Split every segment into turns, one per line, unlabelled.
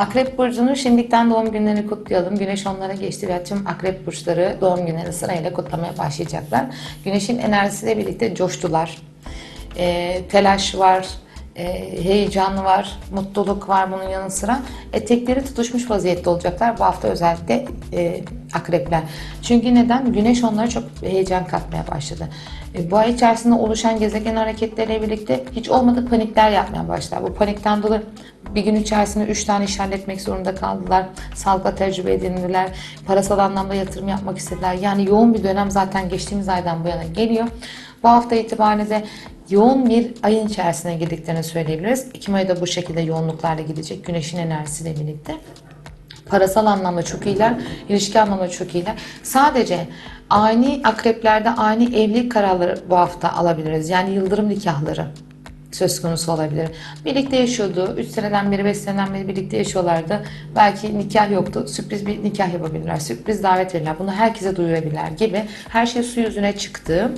Akrep Burcu'nun şimdiden doğum günlerini kutlayalım. Güneş onlara geçti ve tüm akrep burçları doğum günlerini sırayla kutlamaya başlayacaklar. Güneşin enerjisiyle birlikte coştular. Ee, telaş var, e, heyecan var, mutluluk var bunun yanı sıra. Etekleri tutuşmuş vaziyette olacaklar bu hafta özellikle e, akrepler. Çünkü neden? Güneş onlara çok heyecan katmaya başladı. E, bu ay içerisinde oluşan gezegen hareketleriyle birlikte hiç olmadık panikler yapmaya başlar. Bu panikten dolayı bir gün içerisinde 3 tane iş halletmek zorunda kaldılar. Sağlıkla tecrübe edindiler. Parasal anlamda yatırım yapmak istediler. Yani yoğun bir dönem zaten geçtiğimiz aydan bu yana geliyor. Bu hafta itibariyle de yoğun bir ayın içerisine girdiklerini söyleyebiliriz. Ekim ayı da bu şekilde yoğunluklarla gidecek güneşin enerjisiyle birlikte. Parasal anlamda çok iyiler, ilişki anlamda çok iyiler. Sadece ani akreplerde ani evlilik kararları bu hafta alabiliriz. Yani yıldırım nikahları söz konusu olabilir. Birlikte yaşıyordu. 3 seneden beri 5 seneden beri birlikte yaşıyorlardı. Belki nikah yoktu. Sürpriz bir nikah yapabilirler. Sürpriz davet verirler. Bunu herkese duyurabilirler gibi. Her şey su yüzüne çıktı.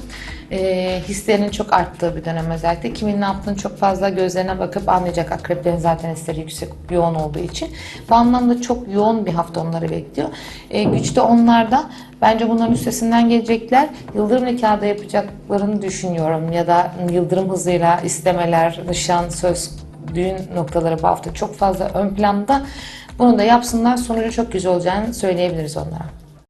Ee, hislerinin çok arttığı bir dönem özellikle. Kimin ne yaptığını çok fazla gözlerine bakıp anlayacak. Akreplerin zaten hisleri yüksek, yoğun olduğu için. Bu anlamda çok yoğun bir hafta onları bekliyor. Ee, güç de onlarda. Bence bunların üstesinden gelecekler. Yıldırım nikahı da yapacaklarını düşünüyorum. Ya da yıldırım hızıyla istemeler, nişan, söz, düğün noktaları bu hafta çok fazla ön planda. Bunu da yapsınlar. Sonucu çok güzel olacağını söyleyebiliriz onlara.